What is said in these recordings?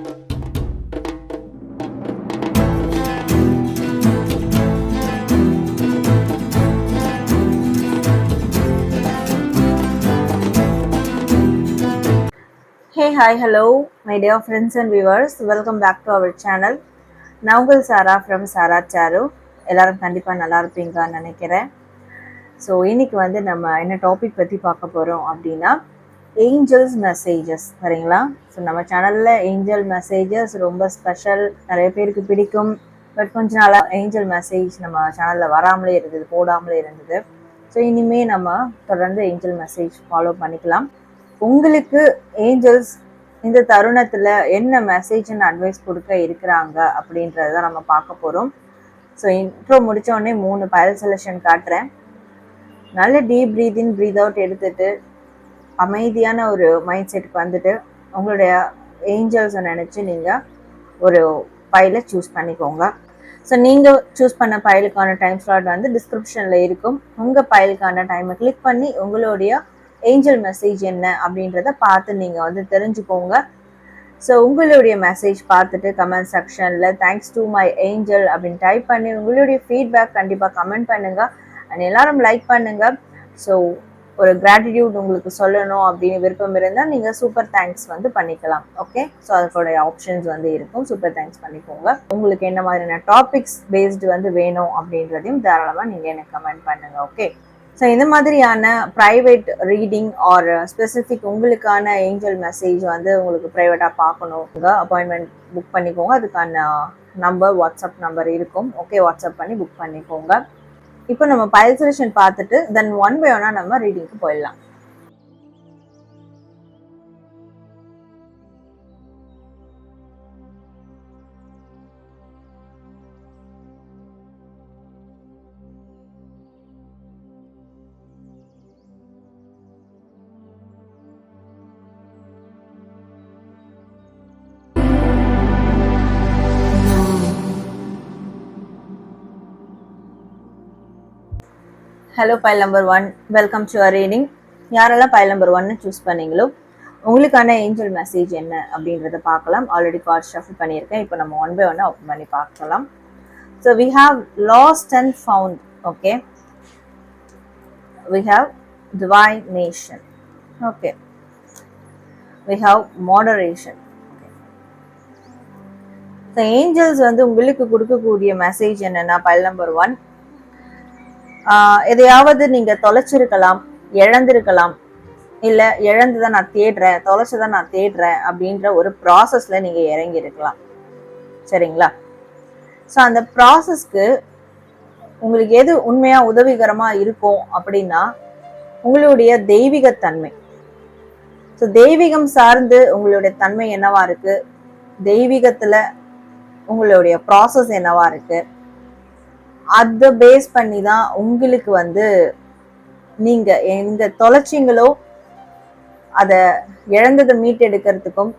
Hey hi hello my dear friends and viewers welcome back to our channel நவுகல் Sara from Sara Saru எல்லாரும் கண்டிப்பாக நல்லா இருப்பீங்கன்னு நினைக்கிறேன். ஸோ இன்னைக்கு வந்து நம்ம என்ன டாபிக் பற்றி பார்க்க போகிறோம் அப்படின்னா ஏஞ்சல்ஸ் மெசேஜஸ் சரிங்களா? ஸோ நம்ம சேனலில் ஏஞ்சல் மெசேஜஸ் ரொம்ப ஸ்பெஷல் நிறைய பேருக்கு பிடிக்கும். பட் கொஞ்ச நாளாக ஏஞ்சல் மெசேஜ் நம்ம சேனலில் வராமலே இருந்தது போடாமலே இருந்தது. ஸோ இனிமேல் நம்ம தொடர்ந்து ஏஞ்சல் மெசேஜ் ஃபாலோ பண்ணிக்கலாம். உங்களுக்கு ஏஞ்சல்ஸ் இந்த தருணத்தில் என்ன மெசேஜ்னு அட்வைஸ் கொடுக்க இருக்கிறாங்க அப்படின்றத நம்ம பார்க்க போகிறோம் ஸோ இன்ட்ரோ முடிச்ச உடனே மூணு பயல் செலெக்ஷன் காட்டுறேன். நல்ல deep breath in breath out எடுத்துகிட்டு அமைதியான ஒரு மைண்ட் செட்டுக்கு வந்துட்டு உங்களுடைய ஏஞ்சல்ஸை நினச்சி நீங்கள் ஒரு பைலை சூஸ் பண்ணிக்கோங்க. ஸோ நீங்கள் சூஸ் பண்ண பைலுக்கான டைம் ஸ்லாட் வந்து டிஸ்கிரிப்ஷனில் இருக்கும். உங்கள் பைலுக்கான டைமை கிளிக் பண்ணி உங்களுடைய ஏஞ்சல் மெசேஜ் என்ன அப்படின்றத பார்த்து நீங்கள் வந்து தெரிஞ்சுக்கோங்க. ஸோ உங்களுடைய மெசேஜ் பார்த்துட்டு கமெண்ட் செக்ஷனில் தேங்க்ஸ் டு மை ஏஞ்சல் அப்படின்னு டைப் பண்ணி உங்களுடைய ஃபீட்பேக் கண்டிப்பாக கமெண்ட் பண்ணுங்கள் அண்ட் எல்லாரும் லைக் பண்ணுங்கள் ஸோ ஒரு கிராட்டிடியூட் உங்களுக்கு சொல்லணும் அப்படின்னு விருப்பம் இருந்தால் நீங்கள் சூப்பர் தேங்க்ஸ் வந்து பண்ணிக்கலாம். ஓகே ஸோ அதோடைய ஆப்ஷன்ஸ் வந்து இருக்கும். சூப்பர் தேங்க்ஸ் பண்ணிக்கோங்க. உங்களுக்கு என்ன மாதிரியான டாபிக்ஸ் பேஸ்டு வந்து வேணும் அப்படின்றதையும் தாராளமாக நீங்கள் எனக்கு கமெண்ட் பண்ணுங்கள் ஓகே ஸோ இந்த மாதிரியான ப்ரைவேட் ரீடிங் ஆர் ஸ்பெசிஃபிக் உங்களுக்கான ஏஞ்சல் மெசேஜ் வந்து உங்களுக்கு ப்ரைவேட்டாக பார்க்கணும். அப்பாயின்மெண்ட் புக் பண்ணிக்கோங்க. அதுக்கான நம்பர் வாட்ஸ்அப் நம்பர் இருக்கும். ஓகே வாட்ஸ்அப் பண்ணி புக் பண்ணிக்கோங்க. இப்போ நம்ம பைல்சலேஷன் பார்த்துட்டு தென் ஒன் பை ஒன்னாக நம்ம ரீடிங்க்கு போயிடலாம். Hello pile number one welcome to our reading யாரெல்லாம் பைல் நம்பர் ஒன்னு சூஸ் பண்ணீங்களோ உங்களுக்கான ஏஞ்சல் மெசேஜ் என்ன அப்படின்றத பார்க்கலாம். ஆல்ரெடி கார்ட் ஷஃபில் பண்ணியிருக்கேன். இப்போ நம்ம ஒன் பை ஒன்னாக ஓப்பன் பண்ணி பார்க்கலாம். So we have lost and found okay we have divine nation okay we have moderation so angels வந்து உங்களுக்கு கொடுக்கக்கூடிய மெசேஜ் என்னன்னா பைல் நம்பர் ஒன் எதையாவது நீங்க தொலைச்சிருக்கலாம் இழந்திருக்கலாம். இல்ல இழந்துதான் நான் தேடுறேன் தொலைச்சுதான் நான் தேடுறேன் அப்படின்ற ஒரு ப்ராசஸ்ல நீங்க இறங்கி இருக்கலாம் சரிங்களா? ஸோ அந்த ப்ராசஸ்க்கு உங்களுக்கு எது உண்மையா உதவிகரமா இருக்கும் அப்படின்னா உங்களுடைய தெய்வீகத்தன்மை. ஸோ தெய்வீகம் சார்ந்து உங்களுடைய தன்மை என்னவா இருக்கு? தெய்வீகத்துல உங்களுடைய ப்ராசஸ் என்னவா இருக்குது அதை பேஸ் பண்ணி தான் உங்களுக்கு வந்து நீங்கள் எங்க தொலைச்சிங்களோ அதை இழந்ததை மீட்டெடுக்கிறதுக்கும்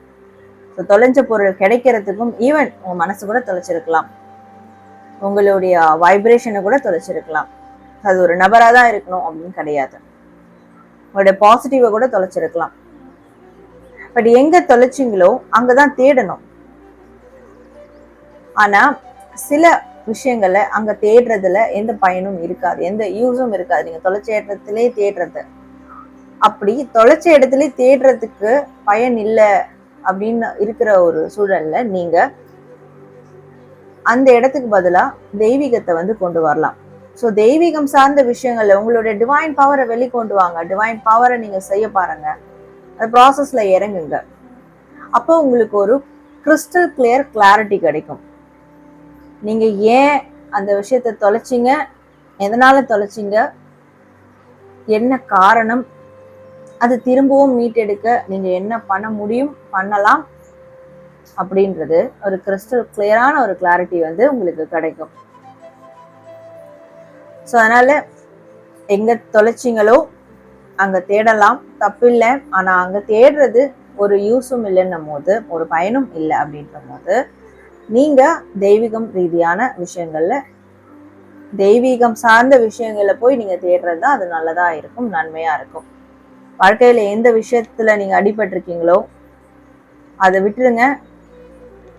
தொலைஞ்ச பொருள் கிடைக்கிறதுக்கும் ஈவன் உங்கள் மனசு கூட தொலைச்சிருக்கலாம். உங்களுடைய வைப்ரேஷனை கூட தொலைச்சிருக்கலாம். அது ஒரு நபராக தான் இருக்கணும் அப்படின்னு கிடையாது. உங்களுடைய பாசிட்டிவை கூட தொலைச்சிருக்கலாம். பட் எங்கே தொலைச்சிங்களோ அங்கே தான் தேடணும். ஆனால் சில விஷயங்களை அங்க தேடுறதுல எந்த பயனும் இருக்காது. எந்த யூஸும் இருக்காது. நீங்க தொலைச்ச இடத்துலயே தேடுறது. அப்படி தொலைச்ச இடத்துல தேடுறதுக்கு பயன் இல்லை அப்படின்னு இருக்கிற ஒரு சூழல்ல நீங்க அந்த இடத்துக்கு பதிலா தெய்வீகத்தை வந்து கொண்டு வரலாம். ஸோ தெய்வீகம் சார்ந்த விஷயங்கள்ல உங்களுடைய டிவைன் பவரை வெளிக்கொண்டு வாங்க. டிவைன் பவரை நீங்க செய்ய பாருங்க. அந்த ப்ராசஸ்ல இறங்குங்க. அப்போ உங்களுக்கு ஒரு கிறிஸ்டல் கிளியர் கிளாரிட்டி கிடைக்கும். நீங்கள் ஏன் அந்த விஷயத்தை தொலைச்சிங்க? எதனால் தொலைச்சிங்க? என்ன காரணம்? அது திரும்பவும் மீட்டெடுக்க நீங்கள் என்ன பண்ண முடியும்? பண்ணலாம். அப்படின்றது ஒரு கிறிஸ்டல் கிளியரான ஒரு கிளாரிட்டி வந்து உங்களுக்கு கிடைக்கும். ஸோ அதனால் எங்கே தொலைச்சிங்களோ அங்கே தேடலாம். தப்பு இல்லை அங்கே தேடுறது ஒரு யூஸும் இல்லைன்னும் போது ஒரு பயனும் இல்லை அப்படின்ற போது நீங்கள் தெய்வீகம் ரீதியான விஷயங்களில் தெய்வீகம் சார்ந்த விஷயங்களில் போய் நீங்கள் தேடுறது தான் அது நல்லதாக இருக்கும் நன்மையாக இருக்கும். வாழ்க்கையில் எந்த விஷயத்தில் நீங்கள் அடிபட்டிருக்கீங்களோ அதை விட்டுருங்க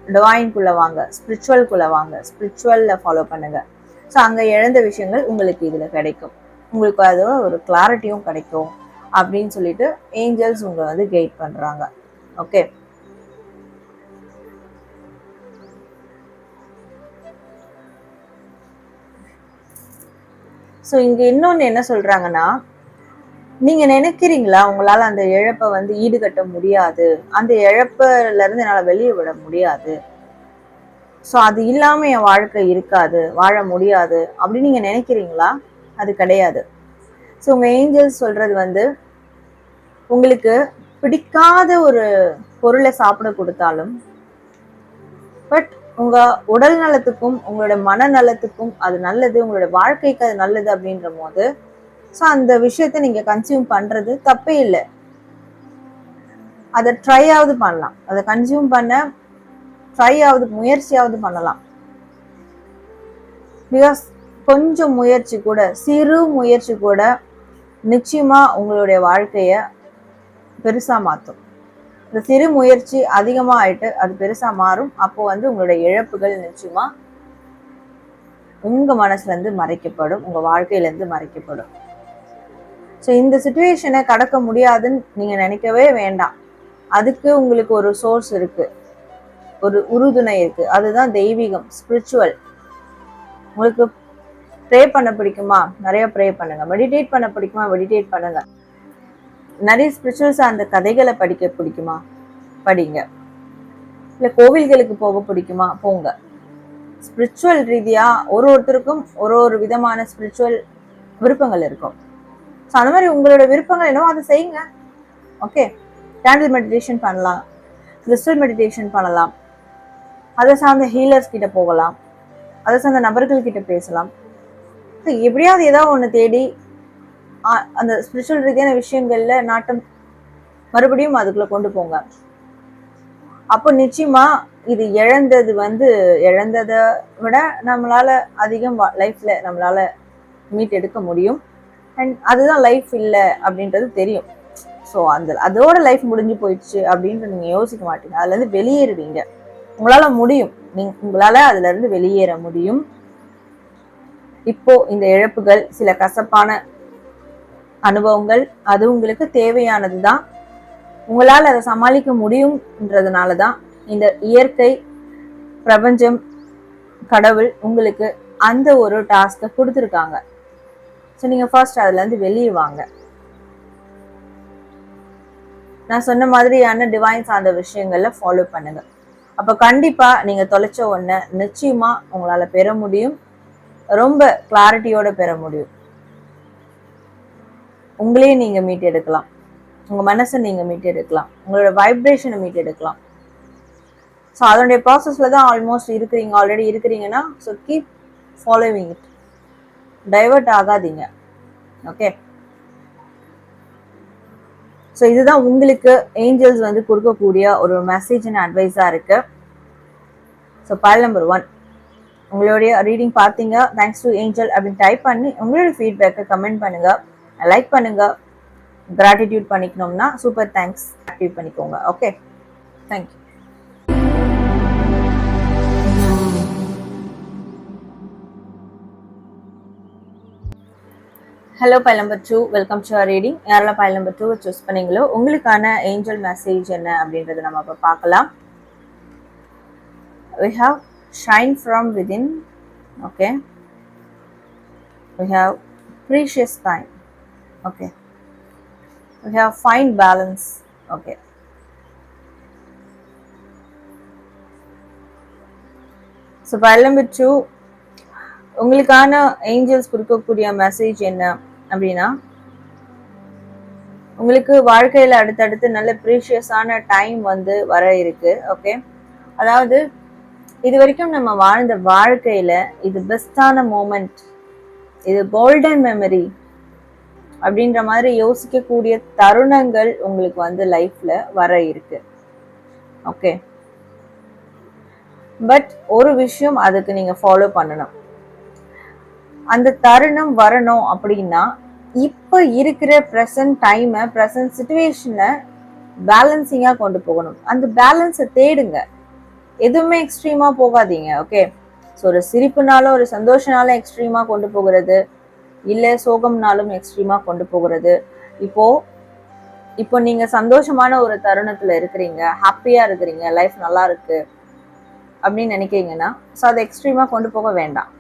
டிவாயின்குள்ளே வாங்க ஸ்பிரிச்சுவல்குள்ளே வாங்க ஸ்பிரிச்சுவலில் ஃபாலோ பண்ணுங்கள் ஸோ அங்கே இழந்த விஷயங்கள் உங்களுக்கு இதில் கிடைக்கும். உங்களுக்கு அதோட ஒரு கிளாரிட்டியும் கிடைக்கும் அப்படின்னு சொல்லிட்டு ஏஞ்சல்ஸ் உங்களை வந்து கைட் பண்ணுறாங்க ஓகே ஸோ இங்கே இன்னொன்று என்ன சொல்கிறாங்கன்னா நீங்கள் நினைக்கிறீங்களா உங்களால் அந்த இழப்பை வந்து ஈடுகட்ட முடியாது? அந்த இழப்பிலேருந்து என்னால் வெளியே விட முடியாது? ஸோ அது இல்லாமல் என் வாழ்க்கை இருக்காது வாழ முடியாது அப்படின்னு நீங்கள் நினைக்கிறீங்களா? அது கிடையாது. ஸோ உங்கள் ஏஞ்சல்ஸ் சொல்கிறது வந்து உங்களுக்கு பிடிக்காத ஒரு பொருளை சாப்பிட கொடுத்தாலும் பட் உங்க உடல் நலத்துக்கும் உங்களோட மனநலத்துக்கும் அது நல்லது உங்களோட வாழ்க்கைக்கு அது நல்லது அப்படின்ற போது ஸோ அந்த விஷயத்த நீங்க கன்சியூம் பண்றது தப்பே இல்லை. அதை ட்ரை பண்ணலாம். அதை கன்சியூம் பண்ண ட்ரை முயற்சியாவது பண்ணலாம். பிகாஸ் கொஞ்சம் முயற்சி கூட சிறு முயற்சி கூட நிச்சயமா உங்களுடைய வாழ்க்கைய பெருசா மாற்றும் இந்த சிறு முயற்சி அதிகமாக ஆயிட்டு அது பெருசாக மாறும். அப்போ வந்து உங்களுடைய இழப்புகள் நிச்சயமா உங்கள் மனசுலேருந்து மறைக்கப்படும். உங்கள் வாழ்க்கையிலேருந்து மறைக்கப்படும். ஸோ இந்த சுச்சுவேஷனை கடக்க முடியாதுன்னு நீங்கள் நினைக்கவே வேண்டாம். அதுக்கு உங்களுக்கு ஒரு சோர்ஸ் இருக்கு. ஒரு உறுதுணை இருக்குது அதுதான் தெய்வீகம் ஸ்பிரிச்சுவல் உங்களுக்கு ப்ரே பண்ண பிடிக்குமா? நிறைய ப்ரே பண்ணுங்க. மெடிடேட் பண்ண பிடிக்குமா? மெடிடேட் பண்ணுங்க. நிறைய ஸ்பிரிச்சுவல் சார்ந்த கதைகளை படிக்க பிடிக்குமா? படிங்க. இல்லை கோவில்களுக்கு போக பிடிக்குமா? போங்க. ஸ்பிரிச்சுவல் ரீதியாக ஒரு ஒருத்தருக்கும் ஒரு ஒரு விதமான ஸ்பிரிச்சுவல் விருப்பங்கள் இருக்கும். ஸோ அந்த மாதிரி உங்களோட விருப்பங்கள் என்னவோ அதை செய்யுங்க. ஓகே கேண்டில் மெடிடேஷன் பண்ணலாம். கிறிஸ்டல் மெடிடேஷன் பண்ணலாம். அதை சார்ந்த ஹீலர்ஸ் கிட்ட போகலாம். அதை சார்ந்த நபர்கள் கிட்ட பேசலாம். ஸோ எப்படியாவது ஏதாவது ஒன்று தேடி அந்த ஸ்பிரிச்சுவல் ரீதியான விஷயங்கள்ல நாட்டம் மறுபடியும் அதுக்குள்ள கொண்டு போங்க. அப்போ நிச்சயமா இது இழந்தது வந்து இழந்ததை விட நம்மளால அதிகம் லைஃப்ல நம்மளால மீட் எடுக்க முடியும். அண்ட் அதுதான் லைஃப் இல்லை அப்படின்றது தெரியும். ஸோ அந்த அதோட லைஃப் முடிஞ்சு போயிடுச்சு அப்படின்ட்டு நீங்க யோசிக்க மாட்டீங்க. அதுல இருந்து வெளியேறுவீங்க. உங்களால முடியும். நீங்க உங்களால அதுல இருந்து வெளியேற முடியும். இப்போ இந்த இழப்புகள் சில கசப்பான அனுபவங்கள் அது உங்களுக்கு தேவையானது தான் உங்களால் அதை சமாளிக்க முடியும்ன்றதுனால தான் இந்த இயற்கை பிரபஞ்சம் கடவுள் உங்களுக்கு அந்த ஒரு டாஸ்க்கை கொடுத்துருக்காங்க. ஸோ நீங்கள் ஃபர்ஸ்ட் அதுலேருந்து வெளியே வாங்க. நான் சொன்ன மாதிரியான டிவைன் சார்ந்த விஷயங்களில் ஃபாலோ பண்ணுங்க. அப்போ கண்டிப்பாக நீங்கள் தொலைச்ச ஒன்று நிச்சயமாக உங்களால் பெற முடியும். ரொம்ப கிளாரிட்டியோடு பெற முடியும். உங்களையே நீங்க மீட் எடுக்கலாம். உங்க மனசை நீங்க மீட் எடுக்கலாம். உங்களோட வைப்ரேஷனை மீட் எடுக்கலாம். ஸோ அதனுடைய ப்ராசஸ்ல தான் ஆல்மோஸ்ட் இருக்கிறீங்க ஆல்ரெடி இருக்கிறீங்கன்னா so keep following it diverted ஆகாதீங்க. ஓகே ஸோ இதுதான் உங்களுக்கு ஏஞ்சல்ஸ் வந்து கொடுக்கக்கூடிய ஒரு மெசேஜ் அண்ட் அட்வைஸாக இருக்கு. ஸோ பால் நம்பர் ஒன் உங்களுடைய ரீடிங் பார்த்தீங்க. தேங்க்ஸ் டு ஏஞ்சல் அப்படின்னு டைப் பண்ணி உங்களுடைய ஃபீட்பேக்கை கமெண்ட் பண்ணுங்க. லைக் பண்ணுங்க. கிராட்டிடியூட் பண்ணிக்கணும்னா சூப்பர் தேங்க்ஸ் ஆக்டிவ் பண்ணிக்கோங்க. Okay thank you hello pile number two welcome to reading யாரெல்லாம் பைல் நம்பர் டூ சூஸ் பண்ணீங்களோ உங்களுக்கான ஏஞ்சல் மெசேஜ் என்ன அப்படின்றத நம்ம இப்போ பார்க்கலாம். We have shine from within. Okay we have precious time okay. We have fine balance. Okay. So பல்லம்பு two உங்களுக்கான angels கொடுக்கக்கூடிய மெசேஜ் என்ன அப்படின்னா உங்களுக்கு வாழ்க்கையில அடுத்தடுத்து நல்ல ப்ரீஷியஸான டைம் வந்து வர இருக்கு. ஓகே அதாவது இது வரைக்கும் நம்ம வாழ்ந்த வாழ்க்கையில இது பெஸ்டான மூமெண்ட் இது கோல்டன் மெமரி அப்படின்ற மாதிரி யோசிக்கக்கூடிய தருணங்கள் உங்களுக்கு வந்து லைஃப்ல வர இருக்கு. ஓகே பட் ஒரு விஷயம் அதுக்கு நீங்க ஃபாலோ பண்ணணும். அந்த தருணம் வரணும் அப்படின்னா இப்போ இருக்கிற ப்ரெசன்ட் டைமை ப்ரெசன்ட் சுச்சுவேஷனை பேலன்சிங்கா கொண்டு போகணும். அந்த பேலன்ஸை தேடுங்க. எதுவுமே எக்ஸ்ட்ரீமா போகாதீங்க ஓகே ஸோ ஒரு சிரிப்புனாலும் ஒரு சந்தோஷனாலும் எக்ஸ்ட்ரீமா கொண்டு போகிறது. இல்லை சோகம்னாலும் எக்ஸ்ட்ரீமாக கொண்டு போகிறது. இப்போது இப்போ நீங்கள் சந்தோஷமான ஒரு தருணத்தில் இருக்கிறீங்க ஹாப்பியாக இருக்கிறீங்க லைஃப் நல்லா இருக்கு அப்படின்னு நினைக்கிறீங்கன்னா ஸோ அதை எக்ஸ்ட்ரீமாக கொண்டு போக வேண்டாம்.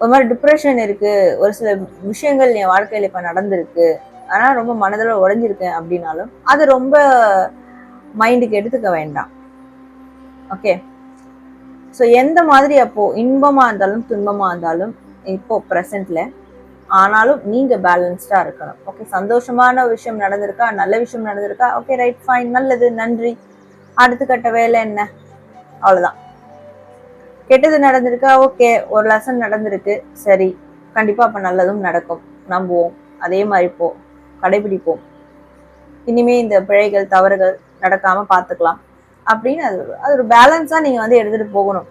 ஒரு மாதிரி டிப்ரெஷன் இருக்குது ஒரு சில விஷயங்கள் என் வாழ்க்கையில் இப்போ நடந்திருக்கு ஆனால் ரொம்ப மனதில் உடைஞ்சிருக்கேன் அப்படின்னாலும் அது ரொம்ப மைண்டுக்கு எடுத்துக்க வேண்டாம். ஓகே ஸோ எந்த மாதிரி அப்போ இன்பமா இருந்தாலும் துன்பமா இருந்தாலும் இப்போ ப்ரெசன்ட்ல ஆனாலும் நீங்க பேலன்ஸ்டா இருக்கணும். ஓகே சந்தோஷமான விஷயம் நடந்திருக்கா? நல்ல விஷயம் நடந்திருக்கா? ஓகே ரைட் ஃபைன் நல்லது நன்றி. அடுத்த கட்ட வேலை என்ன? அவ்வளவுதான். கெட்டது நடந்திருக்கா? ஓகே ஒரு லெசன் நடந்திருக்கு. சரி கண்டிப்பா அப்ப நல்லதும் நடக்கும். நம்புவோம். அதே மாதிரி போ கடைபிடிப்போம். இனிமே இந்த பிழைகள் தவறுகள் நடக்காம பார்த்துக்கலாம். அப்படின்னு அது அது ஒரு பேலன்ஸாக நீங்கள் வந்து எடுத்துகிட்டு போகணும்.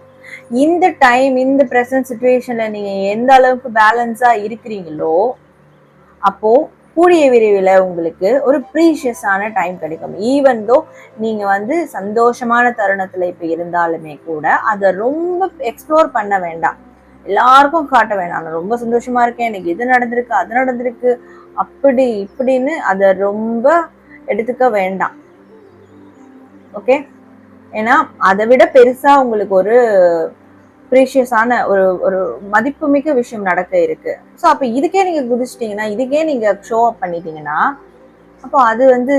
இந்த டைம் இந்த ப்ரெசன்ட் சுச்சுவேஷனில் நீங்கள் எந்த அளவுக்கு பேலன்ஸாக இருக்கிறீங்களோ அப்போது கூடிய விரைவில் உங்களுக்கு ஒரு ப்ரீஷியஸான டைம் கிடைக்கும். ஈவன் தோ நீங்கள் வந்து சந்தோஷமான தருணத்தில் இப்போ இருந்தாலுமே கூட அதை ரொம்ப எக்ஸ்ப்ளோர் பண்ண வேண்டாம். எல்லாருக்கும் காட்ட வேண்டாம் நான் ரொம்ப சந்தோஷமா இருக்கேன். எனக்கு இது நடந்திருக்கு அது நடந்திருக்கு. அப்படி இப்படின்னு அதை ரொம்ப எடுத்துக்க வேண்டாம். ஓகே ஏன்னா அதை விட பெருசா உங்களுக்கு ஒரு ப்ரீஷியஸான ஒரு ஒரு மதிப்புமிக்க விஷயம் நடக்க இருக்கு. ஸோ அப்போ இதுக்கே நீங்க குதிச்சிட்டீங்கன்னா இதுக்கே நீங்க ஷோ அப் பண்ணிட்டீங்கன்னா அப்போ அது வந்து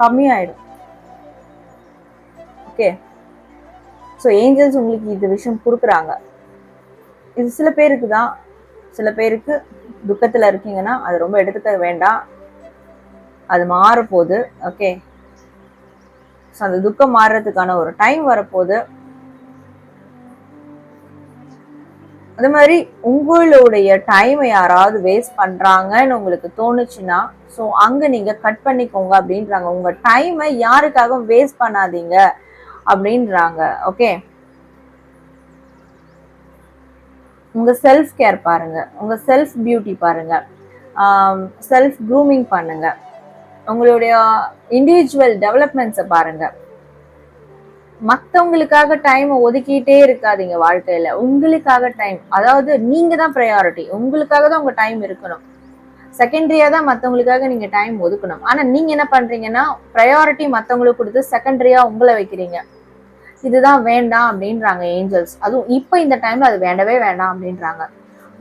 கம்மியாயிடும். ஓகே ஸோ ஏஞ்சல்ஸ் உங்களுக்கு இந்த விஷயம் கொடுக்குறாங்க. இது சில பேருக்கு தான். சில பேருக்கு துக்கத்தில் இருக்கீங்கன்னா அது ரொம்ப எடுத்துக்க வேண்டாம். அது மாறப்போகுது. ஓகே ஸோ அந்த துக்கம் மாறுறதுக்கான ஒரு டைம் வரப்போகுது. அது மாதிரி உங்களுடைய டைமை யாராவது வேஸ்ட் பண்றாங்கன்னு உங்களுக்கு தோணுச்சுன்னா ஸோ அங்க நீங்க கட் பண்ணிக்கோங்க அப்படின்றாங்க. உங்க டைமை யாருக்காகவும் வேஸ்ட் பண்ணாதீங்க அப்படின்றாங்க. ஓகே உங்க செல்ஃப் கேர் பாருங்க. உங்க செல்ஃப் பியூட்டி பாருங்க. செல்ஃப் க்ரூமிங் பண்ணுங்க. உங்களுடைய இண்டிவிஜுவல் டெவலப்மெண்ட்ஸை பாருங்க. மத்தவங்களுக்காக டைம் ஒதுக்கிட்டே இருக்காதீங்க வாழ்க்கையில. உங்களுக்காக டைம் அதாவது நீங்க தான் ப்ரையாரிட்டி உங்களுக்காக தான் உங்க டைம் இருக்கணும். செகண்டரியா தான் மத்தவங்களுக்காக நீங்க டைம் ஒதுக்கணும். ஆனா நீங்க என்ன பண்றீங்கன்னா ப்ரையாரிட்டி மத்தவங்களுக்கு கொடுத்து செகண்டரியா உங்களை வைக்கிறீங்க. இதுதான் வேண்டாம் அப்படின்றாங்க ஏஞ்சல்ஸ் அதுவும் இப்போ இந்த டைம்ல அது வேண்டவே வேண்டாம் அப்படின்றாங்க.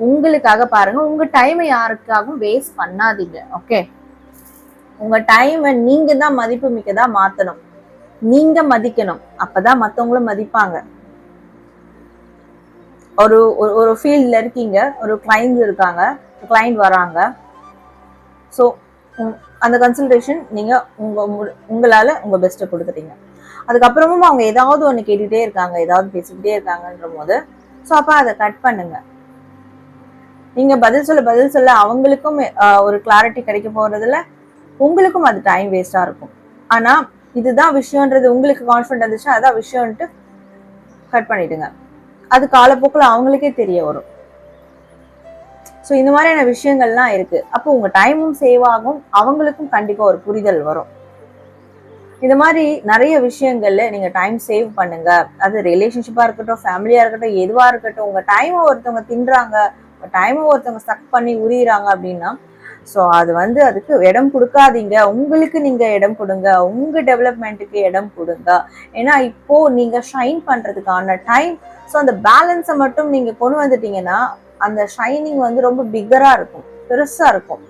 உங்களுக்காக பாருங்க உங்க டைமை யாருக்காகவும் வேஸ்ட் பண்ணாதீங்க. ஓகே உங்க டைமை நீங்க தான் மதிப்பு மிக்கதா மாத்தணும். நீங்க மதிக்கணும். அப்பதான் மத்தவங்களும் மதிப்பாங்க. ஒரு ஒரு- ஒரு ஃபீல்ட்ல இருக்கீங்க. ஒரு கிளைண்ட்ஸ் இருக்காங்க. கிளைண்ட் வராங்க. ஸோ அந்த கன்சல்டேஷன் நீங்க உங்க உங்களால உங்க பெஸ்ட்டை கொடுத்துட்டீங்க. அதுக்கப்புறமும் அவங்க ஏதாவது ஒன்று கேட்டுகிட்டே இருக்காங்க. ஏதாவது பேசிக்கிட்டே இருக்காங்கன்ற போது ஸோ அப்போ அதை கட் பண்ணுங்க. நீங்க பதில் சொல்ல பதில் சொல்ல அவங்களுக்கும் ஒரு கிளாரிட்டி கிடைக்க போறதுல உங்களுக்கும் அது டைம் வேஸ்டா இருக்கும். ஆனா இதுதான் விஷயம்ன்றது உங்களுக்கு கான்ஃபிடன்ட் இருந்துச்சுன்னா அதான் விஷயம்ன்ட்டு கட் பண்ணிடுங்க. அது காலப்போக்கில் அவங்களுக்கே தெரிய வரும். ஸோ இந்த மாதிரியான விஷயங்கள்லாம் இருக்கு. அப்போ உங்க டைமும் சேவ் ஆகும். அவங்களுக்கும் கண்டிப்பாக ஒரு புரிதல் வரும். இந்த மாதிரி நிறைய விஷயங்கள்ல நீங்க டைம் சேவ் பண்ணுங்க. அது ரிலேஷன்ஷிப்பா இருக்கட்டும் ஃபேமிலியா இருக்கட்டும் எதுவா இருக்கட்டும் உங்க டைமை ஒருத்தவங்க தின்றாங்க டைமை ஒருத்தவங்க ஸ்டக் பண்ணி உரியிறாங்க அப்படின்னா ஸோ அது வந்து அதுக்கு இடம் கொடுக்காதீங்க. உங்களுக்கு நீங்க இடம் கொடுங்க. உங்க டெவலப்மெண்ட்டுக்கு இடம் கொடுங்க. ஏன்னா இப்போ நீங்க ஷைன் பண்றதுக்கான டைம் ஸோ அந்த பேலன்ஸை மட்டும் நீங்க கொண்டு வந்துட்டீங்கன்னா அந்த ஷைனிங் வந்து ரொம்ப பிக்கராக இருக்கும். பெருசா இருக்கும்.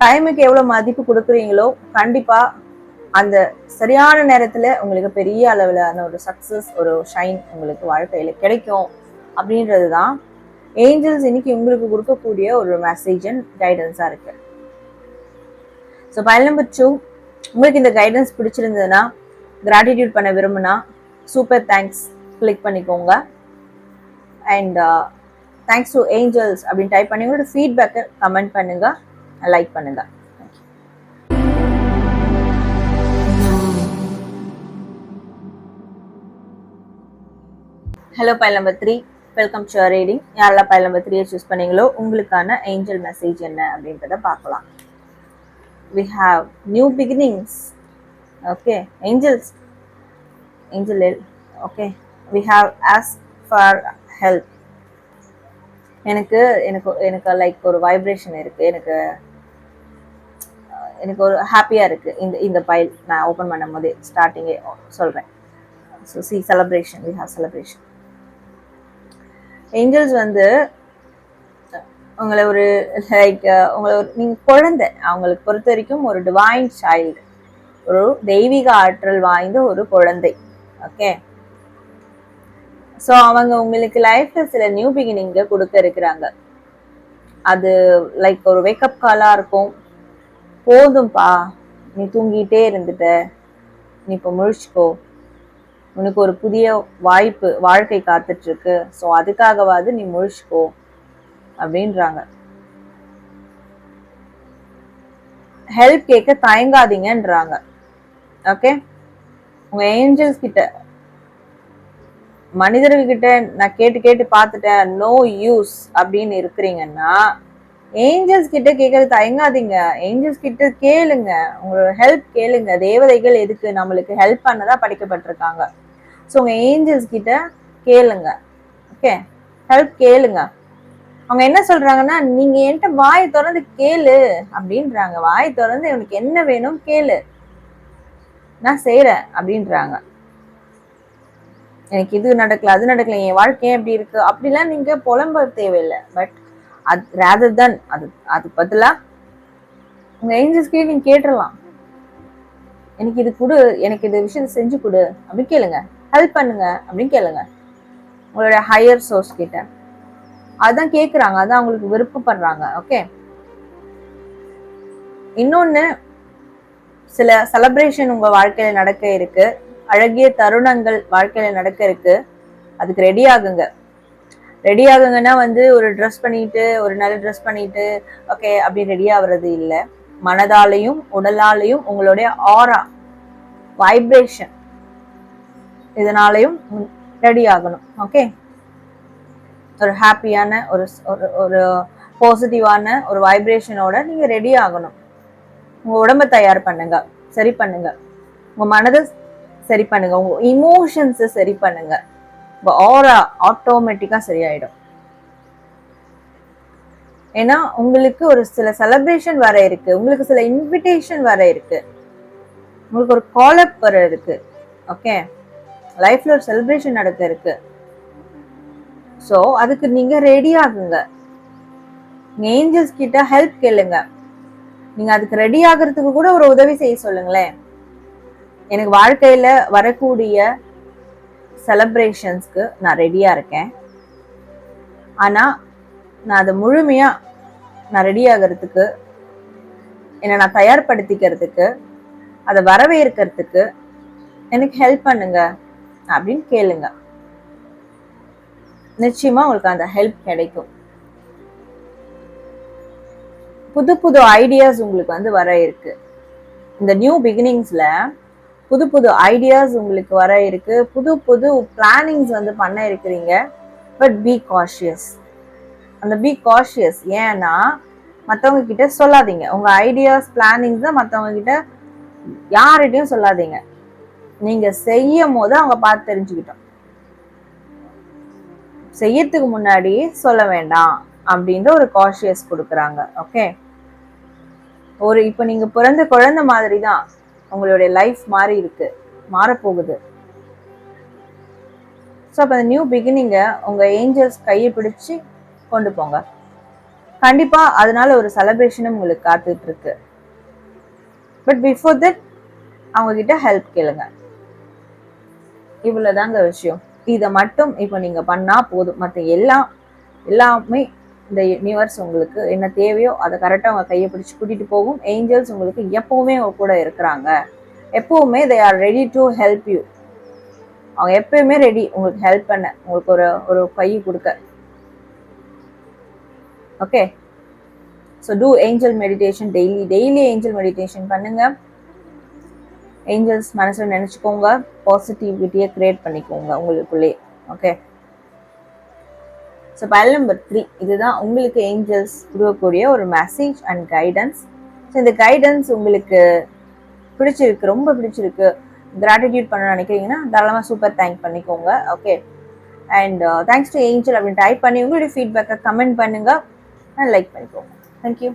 டைமுக்கு எவ்வளவு மதிப்பு கொடுக்குறீங்களோ கண்டிப்பா அந்த சரியான நேரத்துல உங்களுக்கு பெரிய அளவிலான ஒரு சக்சஸ் ஒரு ஷைன் உங்களுக்கு வாழ்க்கையில கிடைக்கும். அப்படின்றது தான் ஏஞ்சல்ஸ் இன்னைக்கு உங்களுக்கு கொடுக்கக்கூடிய ஒரு மெசேஜ் அண்ட் கைடன்ஸாக இருக்கு. ஸோ பயல் நம்பர் டூ உங்களுக்கு இந்த கைடன்ஸ் பிடிச்சிருந்ததுன்னா கிராட்டிடியூட் பண்ண விரும்புனா சூப்பர் தேங்க்ஸ் கிளிக் பண்ணிக்கோங்க. அண்ட் தேங்க்ஸ் டு ஏஞ்சல்ஸ் அப்படின்னு டைப் பண்ணி உங்களோட ஃபீட்பேக்கை கமெண்ட் பண்ணுங்கள் லைக் பண்ணுங்கள் hello pile number three welcome to reading யாரெல்லாம் பயில் நம்பர் த்ரீயை சூஸ் பண்ணீங்களோ உங்களுக்கான ஏஞ்சல் மெசேஜ் என்ன அப்படின்றத பார்க்கலாம். We have new beginnings okay angels angel okay we have ask for help எனக்கு எனக்கு எனக்கு லைக் ஒரு வைப்ரேஷன் இருக்குது எனக்கு எனக்கு ஒரு ஹாப்பியாக இருக்குது இந்த இந்த பைல் நான் ஓப்பன் பண்ணும் போதே ஸ்டார்டிங்கே சொல்கிறேன் so see celebration we have celebration angels வந்து உங்களை ஒரு லைக் உங்களை ஒரு நீங்கள் குழந்தை. அவங்களுக்கு பொறுத்த வரைக்கும் ஒரு டிவைன் சைல்டு ஒரு தெய்வீக ஆற்றல் வாய்ந்த ஒரு குழந்தை. ஓகே ஸோ அவங்க உங்களுக்கு லைஃப்ல சில நியூ பிகினிங்க கொடுக்க இருக்கிறாங்க. அது லைக் ஒரு வேக்கப் காலாக இருக்கும். போதும்பா நீ தூங்கிட்டே இருந்துட்ட. நீ இப்போ முழிச்சுக்கோ. உனக்கு ஒரு புதிய வாய்ப்பு வாழ்க்கை காத்துட்டு இருக்கு ஸோ அதுக்காகவாது நீ முழிச்சுக்கோ அப்படின்றாங்க. ஹெல்ப் கேட்க தயங்காதீங்கன்றாங்க. ஓகே உங்க ஏஞ்சல்ஸ் கிட்ட மனிதர்கிட்ட நான் கேட்டு கேட்டு பார்த்துட்டேன் நோ யூஸ் அப்படின்னு இருக்கிறீங்கன்னா ஏஞ்சல்ஸ் கிட்ட கேட்கறது தயங்காதீங்க. ஏஞ்சல்ஸ் கிட்ட கேளுங்க. உங்களோட ஹெல்ப் கேளுங்க. தேவதைகள் எதுக்கு நம்மளுக்கு ஹெல்ப் பண்ணதா படிக்கப்பட்டிருக்காங்க. ஸோ உங்க ஏஞ்சல்ஸ் கிட்ட கேளுங்க. ஓகே ஹெல்ப் கேளுங்க. அவங்க என்ன சொல்றாங்கன்னா நீங்க என்கிட்ட வாய் திறந்து கேளு அப்படின்றாங்க. வாய் திறந்து இவனுக்கு என்ன வேணும் கேளு. நான் செய்யறேன் அப்படின்றாங்க. எனக்கு இது நடக்கல அது நடக்கல. என் வாழ்க்கையே எப்படி இருக்கு? அப்படிலாம் நீங்க புலம்ப தேவையில்லை. பட் அது ரேதர் தன் அது அது பதிலா உங்க ஏஞ்சல்ஸ்க்கே நீங்க கேட்டுடலாம் எனக்கு இது கொடு எனக்கு இது விஷயத்த செஞ்சு கொடு அப்படின்னு கேளுங்க. ஹெல்ப் பண்ணுங்க அப்படின்னு கேளுங்க. உங்களுடைய ஹையர் சோர்ஸ் கிட்ட. அதான் கேட்குறாங்க அதான் அவங்களுக்கு விருப்பப்படுறாங்க ஓகே இன்னொன்று சில செலப்ரேஷன் உங்கள் வாழ்க்கையில் நடக்க இருக்கு. அழகிய தருணங்கள் வாழ்க்கையில் நடக்க இருக்கு. அதுக்கு ரெடி ஆகுங்க. ரெடி ஆகுங்கன்னா வந்து ஒரு ட்ரெஸ் பண்ணிட்டு ஒரு நல்ல ட்ரெஸ் பண்ணிட்டு ஓகே அப்படி ரெடி ஆகுறது இல்லை. மனதாலையும் உடலாலையும் உங்களுடைய ஆரா வைப்ரேஷன் இதனாலையும் ரெடி ஆகணும் ஓகே ஒரு ஹாப்பியான ஒரு ஒரு ஒரு பாசிட்டிவான ஒரு வைப்ரேஷனோட நீங்க ரெடி ஆகணும். உங்க உடம்ப தயார் பண்ணுங்க சரி பண்ணுங்க. உங்க மனதை சரி பண்ணுங்க. உங்க இமோஷன்ஸை சரி பண்ணுங்க. இப்போ ஆரா ஆட்டோமேட்டிக்காக சரியாயிடும். ஏன்னா உங்களுக்கு ஒரு சில செலப்ரேஷன் வர இருக்கு. உங்களுக்கு சில இன்விடேஷன் வர இருக்கு. உங்களுக்கு ஒரு காலப் வர இருக்கு. ஓகே லைஃப்ல ஒரு செலிப்ரேஷன் நடக்க இருக்கு. ஸோ அதுக்கு நீங்க ரெடி ஆகுங்க. ஏஞ்சல்ஸ் கிட்ட ஹெல்ப் கேளுங்க. நீங்க அதுக்கு ரெடி ஆகிறதுக்கு கூட ஒரு உதவி செய்ய சொல்லுங்களேன். எனக்கு வாழ்க்கையில வரக்கூடிய செலப்ரேஷன்ஸ்க்கு நான் ரெடியாக இருக்கேன். ஆனால் நான் அதை முழுமையாக நான் ரெடி ஆகிறதுக்கு என்னை நான் தயார்படுத்திக்கிறதுக்கு அதை வரவேற்கிறதுக்கு எனக்கு ஹெல்ப் பண்ணுங்க அப்படின்னு கேளுங்க. நிச்சயமாக உங்களுக்கு அந்த ஹெல்ப் கிடைக்கும். புது புது ஐடியாஸ் உங்களுக்கு வந்து வர இருக்கு. இந்த நியூ பிகினிங்ஸில் புது புது ஐடியாஸ் உங்களுக்கு வர இருக்கு. புது புது பிளானிங்ஸ் வந்து பண்ண இருக்கிறீங்க. பட் பி காஷியஸ் அந்த பி காஷியஸ் ஏன்னா மற்றவங்க கிட்ட சொல்லாதீங்க. உங்க ஐடியாஸ் பிளானிங்ஸ் தான் மற்றவங்க கிட்ட யார்கிட்டையும் சொல்லாதீங்க. நீங்க செய்யும் போது அவங்க பார்த்து தெரிஞ்சுக்கிட்டோம். செய்யறதுக்கு முன்னாடி சொல்ல வேண்டாம் அப்படின்ற ஒரு காஷியஸ் கொடுக்குறாங்க. ஓகே ஒரு இப்போ நீங்க பிறந்த குழந்தை மாதிரி தான் உங்களுடைய லைஃப் மாறி இருக்கு. மாறப்போகுது. ஸோ அப்போ அந்த நியூ பிகினிங்கை உங்க ஏஞ்சல்ஸ் கையை பிடிச்சி கொண்டு போங்க. கண்டிப்பா அதனால ஒரு செலப்ரேஷனும் உங்களுக்கு காத்துட்டு இருக்கு. பட் பிஃபோர் தட் அவங்க கிட்ட ஹெல்ப் கேளுங்க. இவ்வளவுதாங்க விஷயம். இதை மட்டும் இப்போ நீங்க பண்ணா போதும். மற்ற எல்லாம் எல்லாமே இந்த யூனிவர்ஸ் உங்களுக்கு என்ன தேவையோ அதை கரெக்டாக அவங்க கையை பிடிச்சி கூட்டிகிட்டு போகும். ஏஞ்சல்ஸ் உங்களுக்கு எப்போவுமே அவங்க கூட இருக்கிறாங்க. எப்போவுமே they are ready to help you அவங்க எப்பயுமே ரெடி உங்களுக்கு ஹெல்ப் பண்ண உங்களுக்கு ஒரு ஒரு கை கொடுக்க. Okay so do angel meditation daily daily angel meditation பண்ணுங்க. ஏஞ்சல்ஸ் மனசில் நினச்சிக்கோங்க. பாசிட்டிவிட்டியை க்ரியேட் பண்ணிக்கோங்க உங்களுக்குள்ளே okay so pile number three இதுதான் உங்களுக்கு ஏஞ்சல்ஸ் கொடுக்கக்கூடிய ஒரு மெசேஜ் அண்ட் கைடன்ஸ் ஸோ இந்த கைடன்ஸ் உங்களுக்கு பிடிச்சிருக்கு ரொம்ப பிடிச்சிருக்கு. கிராட்டிடியூட் பண்ண நினைக்கிறீங்கன்னா தாராளமாக சூப்பர் தேங்க் பண்ணிக்கோங்க. Okay and thanks to angel அப்படின்னு டைப் பண்ணி உங்களுடைய ஃபீட்பேக்கை கமெண்ட் பண்ணுங்கள் அண்ட் லைக் பண்ணிக்கோங்க. தேங்க்யூ